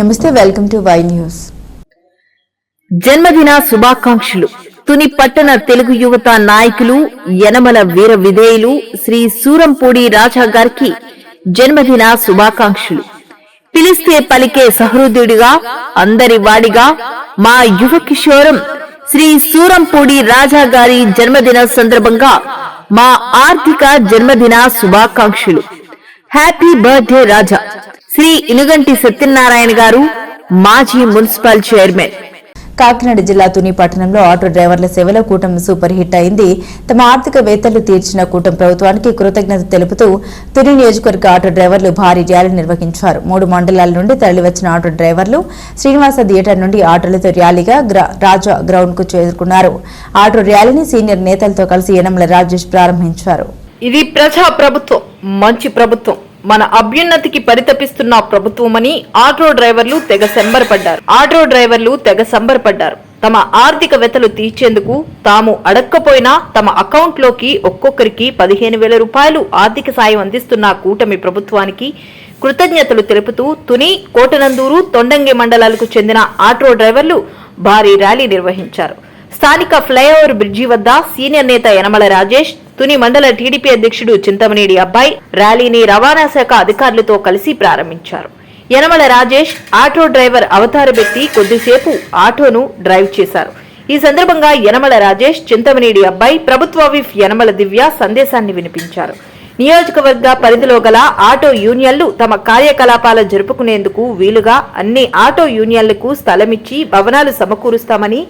నమస్తే welcome to Y news. జన్మదిన శుభాకాంక్షలు. తుని పట్టణ తెలుగు యువత నాయకులు యనమల వీర విధేయులు శ్రీ సూరంపూడి రాజా గారికి జన్మదిన శుభాకాంక్షలు. పిలిస్తే పలికే సహృదుడిగా అందరి వాడిగా మా యువ కిషోరం శ్రీ సూరంపూడి రాజా గారి జన్మదిన సందర్భంగా మా ఆర్థిక జన్మదిన శుభాకాంక్షలు. Happy birthday Raja. Shri Inuganti Satyanarayana గారు మాజీ మున్సిపల్ చైర్మన్. కాకినాడ జిల్లా తుని పట్టణంలో ఆటో డ్రైవర్ల సేవలో కూటమి సూపర్ హిట్ అయింది. తమ ఆర్థిక వేతలు తీర్చిన కూటమి ప్రభుత్వానికి కృతజ్ఞత తెలుపుతూ తుని నియోజకవర్గ ఆటో డ్రైవర్లు భారీ ర్యాలీ నిర్వహించారు. మూడు మండలాల నుండి తరలివచ్చిన ఆటో డ్రైవర్లు శ్రీనివాస థియేటర్ నుండి ఆటోలతో ర్యాలీగా రాజా గ్రౌండ్కు చేరుకున్నారు. ఆటో ర్యాలీని సీనియర్ నేతలతో కలిసి యనమల రాజేష్ ప్రారంభించారు. ఇది ప్రజా ప్రభుత్వం మంచి ప్రభుత్వం. మన అభ్యున్నతికి పరితపిస్తున్న ప్రభుత్వమని ఆటో డ్రైవర్లు తెగ సంబరపడ్డారు. ఆటో డ్రైవర్లు తెగ సంబరపడ్డారు. తమ ఆర్థిక వెతలు తీర్చేందుకు తాము అడక్కపోయినా తమ అకౌంట్లోకి ఒక్కొక్కరికి పదిహేను వేల రూపాయలు ఆర్థిక సాయం అందిస్తున్న కూటమి ప్రభుత్వానికి కృతజ్ఞతలు తెలుపుతూ తుని కోటనందూరు తొండంగి మండలాలకు చెందిన ఆటో డ్రైవర్లు భారీ ర్యాలీ నిర్వహించారు. స్థానిక ఫ్లైఓవర్ బ్రిడ్జి వద్ద సీనియర్ నేత యనమల రాజేష్ తుని మండల టీడీపీ అధ్యక్షుడు చింతమనేడి అబ్బాయి ర్యాలీని రవాణా శాఖ అధికారులతో కలిసి ప్రారంభించారు. యనమల రాజేష్ ఆటో డ్రైవర్ అవతారబెట్టి కొద్దిసేపు ఆటోను డ్రైవ్ చేశారు. ఈ సందర్భంగా యనమల రాజేష్ చింతమనేడి అబ్బాయి ప్రభుత్వ విఫ్ యనమల దివ్య సందేశాన్ని వినిపించారు. నియోజకవర్గ పరిధిలో గల ఆటో యూనియన్లు తమ కార్యకలాపాలు జరుపుకునేందుకు వీలుగా అన్ని ఆటో యూనియన్లకు స్థలమిచ్చి భవనాలు సమకూరుస్తామని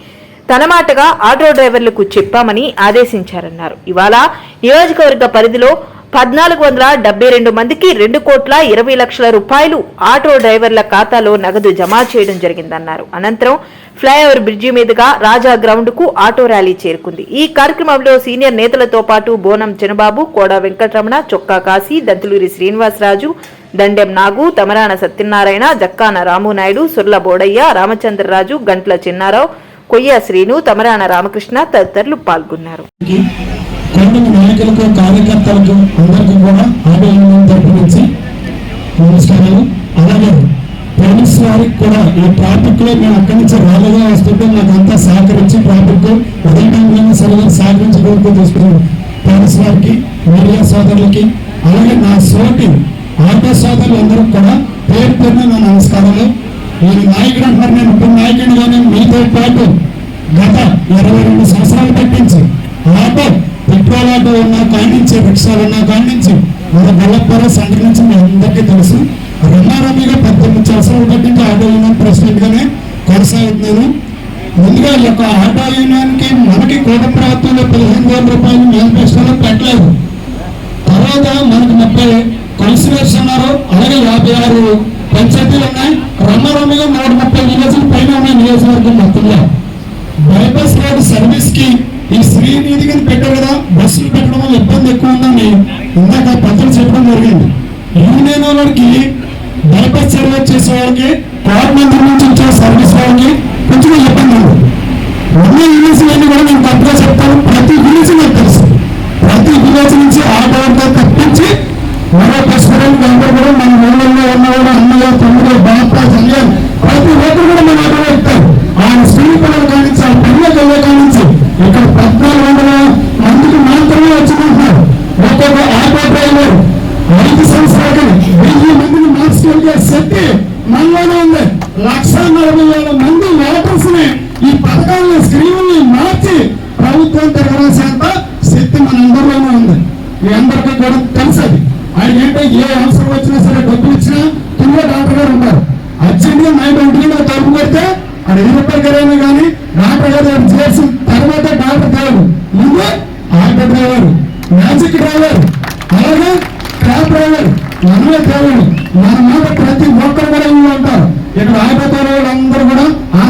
తన మాటగా ఆటో డ్రైవర్లకు చెప్పామని ఆదేశించారన్నారు. ఇవాళ నియోజకవర్గ పరిధిలో పద్నాలుగు వందల డెబ్బై రెండు మందికి రెండు కోట్ల ఇరవై లక్షల రూపాయలు ఆటో డ్రైవర్ల ఖాతాలో నగదు జమ చేయడం జరిగిందన్నారు. అనంతరం ఫ్లైఓవర్ బ్రిడ్జి మీదుగా రాజా గ్రౌండ్కు ఆటో ర్యాలీ చేరుకుంది. ఈ కార్యక్రమంలో సీనియర్ నేతలతో పాటు బోనం చినబాబు కోడ వెంకటరమణ చొక్కా కాశీ దంతులూరి శ్రీనివాసరాజు దండెం నాగు తమరాన సత్యనారాయణ జక్కాన రామునాయుడు సుర్ల బోడయ్య రామచంద్రరాజు గంట్ల చిన్నారావు కొయ్య శ్రీను తమరాన రామకృష్ణ తదితరులు పాల్గొన్నారు. కొండల నాయకులకు కార్యకర్తలకు అందరికీ కూడా ఆటో యూనియన్ తరపు నుంచి నమస్కారాలు. అలాగే పోలీస్ వారికి కూడా ఈ ట్రాఫిక్లో మేము అక్కడి నుంచి రాలేగా వస్తుంటే నాకు అంతా సహకరించి ట్రాఫిక్ అదే టైంలో సరిగా సహకరించి కోరుతూ పోలీస్ వారికి మీడియా సోదరులకి అలాగే నా సోటి ఆటో సోదరులు అందరూ కూడా పేరు పేరున నా నమస్కారాలు. నేను నాయకుడు అంటారు నేను ఇప్పుడు నాయకుడిగానే మీతో పాటు గత ఇరవై రెండు సంవత్సరాలు పట్టించి ఆటో పెట్రోల్ ఆటో ఉన్నా కాణించి రిక్షాలు ఉన్నా కానించి మన గొల్లపర సెంటర్ నుంచి మీ అందరికీ తెలుసు. రమారమిగా పద్దెనిమిది సంవత్సరాలు పట్టించి ఆటో యూనియన్ ప్రెసిడెంట్గానే కొనసాగుతున్నాను. ముందుగా ఈ యొక్క ఆటో యూనియన్కి మనకి కోట ప్రభుత్వంలో పదిహేను వేల రూపాయలు మేనిఫెస్టోలో పెట్టలేదు. తర్వాత మనకు ముప్పై కౌన్సిలర్స్ ఉన్నారు అలాగే యాభై ఆరు నియోజకవర్గం మొత్తంలో. బైపాస్ రోడ్ సర్వీస్కి ఈ శ్రీనిధి కింద పెట్టారు కదా బస్సులు పెట్టడం వల్ల ఇబ్బంది ఎక్కువ ఉందని ఇందాక పత్రం చెప్పడం జరిగింది. యూనియన్ వాళ్ళకి బైపాస్ సర్వీస్ చేసే వాళ్ళకి గవర్నమెంట్ నుంచి వచ్చే సర్వీస్ వాళ్ళకి కొంచెం ఇబ్బంది ఉంది. ఉన్న యూనిట్స్ అన్ని కూడా నేను తప్పుగా చెప్తాను. ప్రతి విలేజ్ నాకు తెలుసు. ప్రతి విలేజ్ నుంచి ఆటోతో తప్పించి మరో పశువులను అందరూ కూడా మన ఊళ్ళో ఆటో ఐదు సంవత్సరాలు వెయ్యి మందిని మార్చుకెళ్ళే శక్తి మనలోనే ఉంది. లక్ష నలభై వేల మంది ఓటర్స్ని ఈ పథకాలను స్క్రీన్ని మార్చి ప్రభుత్వం తిరగరాసేంత శక్తి మనందరిలోనే ఉంది. మీ అందరికీ కూడా తెలుసు అది. ఆయన ఏంటంటే ఏ అవసరం వచ్చినా సరే డబ్బులు ఇచ్చినా కింద డాక్టర్ గారు ఉంటారు అర్జెంట్గా నైట్ ఒంటి మీద తలుపు కొడితే అది ఏ రూపాయలు గారైనా కానీ డాక్టర్ గారు అది చేసిన తర్వాత డాక్టర్ డ్రైవర్ ముందు ఆటో డ్రైవర్ మ్యాజిక్ డ్రైవర్ అలాగే క్యాబ్ డ్రైవర్ మనమే డ్రైవర్ మన మాట ప్రతి ఒక్కరు కూడా ఇవి ఉంటారు ఇక్కడ ఆటో అందరూ కూడా ఆ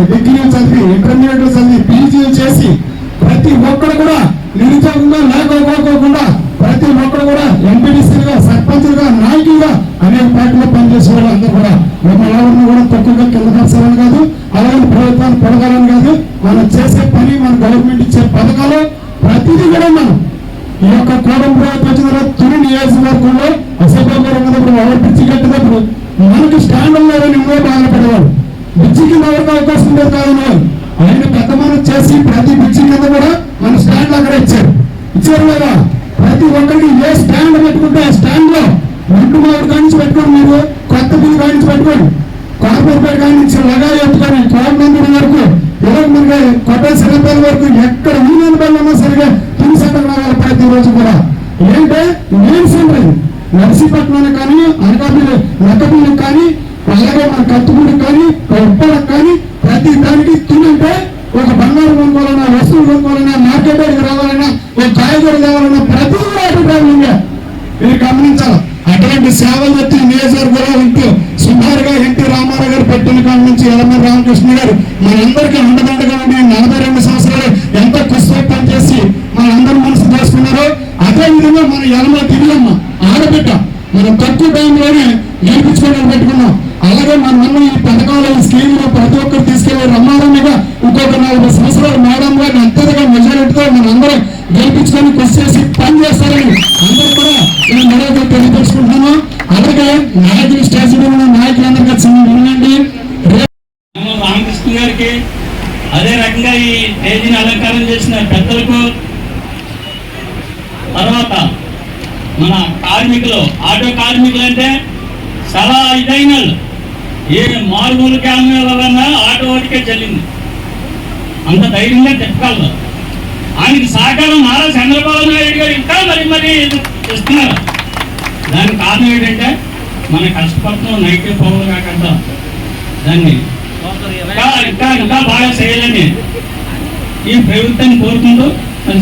చదివి కాదు చదివి ఇంటర్మీడియట్ చదివి పీజీలు చేసి ప్రతి ఒక్కరు కూడా నిరుద్యోగంగా లేకపోకుండా ప్రతి ఒక్కరు కూడా ఎంపీడీసీలుగా సర్పంచులుగా నాయకులుగా అనేక పార్టీలో పనిచేసే వాళ్ళు అందరూ కూడా. మిమ్మల్ని ఎవరిని కూడా తక్కువగా కింద పరచాలని కాదు అలాగే ప్రభుత్వాన్ని పొడగాలని కాదు. మనం చేసే పని మన గవర్నమెంట్ ఇచ్చే పథకాలు ప్రతిదీ కూడా మనం. ఈ యొక్క కోడం ప్రభుత్వం వచ్చిన తర్వాత తుని నియోజకవర్గంలో అసభ్యంగా ఉన్నప్పుడు ఎవరు పిచ్చి కట్టినప్పుడు మనకి స్టాండ్ ఉన్నారని ఉండేది కాదు ఆయన పెద్ద మనం చేసి ప్రతి పిచ్చి కింద కూడా మన స్టాండ్ అక్కడ ఇచ్చారు. ఇచ్చారు లేదా ప్రతి ఒక్కరికి ఏ స్టాండ్ పెట్టుకుంటే ఆ స్టాండ్లో ముందు మామిడి కానించి పెట్టుకోండి మీరు. కొత్త బిల్లు కానించి పెట్టుకోండి. కార్పొరేట్ కానించి లగా ఎత్తుకొని కోటమందిరి వరకు ఇరవై మంది కొట్ట సిరపల్లి వరకు ఎక్కడ యూనియన్ బళ్ళు ఉన్నా సరిగా కింగ్ సెంటర్ ప్రతి రోజు కూడా. ఏంటంటే మెయిన్ సెంటర్ ఇది నర్సీపట్నం కానీ అనకాపల్లి నక్కపల్లి కానీ అలాగే మన కత్తుపూడి కానీ ఉప్పడ కానీ ప్రతి దానికి తినంటే ఒక బంగారు కొనుక్కోవాలన్నా వస్తువులు కొనుక్కోవాలన్నా మార్కెట్ దగ్గర రావాలన్నా ఒక కాయగూర కావాలన్నా ప్రతి కూడా అభిప్రాయం మీరు గమనించాలి. అటువంటి సేవలు వచ్చి నియోజకవర్గంలో ఉంటూ సుమారుగా ఎన్టీ రామారావు గారు పెట్టిన కాడ నుంచి ఎలమూరి రామకృష్ణ గారు మనందరికీ అండదండగా ఉండి నలభై రెండు మన ఈ పథకాలు ఈ స్కీమ్లో ప్రతి ఒక్కరు తీసుకెళ్ళి రమ్మారన్నగా ఇంకొక నలభై సంవత్సరాలు మేడం గారిని అత్యధిక మెజారిటీతో మనందరం గెలిపించుకొని కృషి చేసి పని చేస్తారని అందరూ కూడా నేను మరొక తెలియపరుచుకుంటున్నాను. అలాగే నాయకులు స్టేజ్ మీద నాయకులందరికీ చిన్న వినండి. రామకృష్ణ గారికి అదే రకంగా ఈ స్టేజీని అలంకారం చేసిన పెద్దలకు తర్వాత మన కార్మికులు ఆటో కార్మికులు అంటే చాలా ఇదైన ఏ మారుమూల గ్రామాలన్నా ఆటో వాటికే చెల్లింది. అంత ధైర్యంగా చెప్పగలరు ఆయనకి సహకారం నారా చంద్రబాబు నాయుడు గారు ఇంకా మరి మరి ఇస్తున్నారు దానికి కారణం ఏంటంటే మన కష్టపడుతున్న నైట్ పౌరులు కాకుండా దాన్ని ఇంకా ఇంకా బాగా చేయాలని ఈ ప్రభుత్వాన్ని కోరుకుంటూ మరి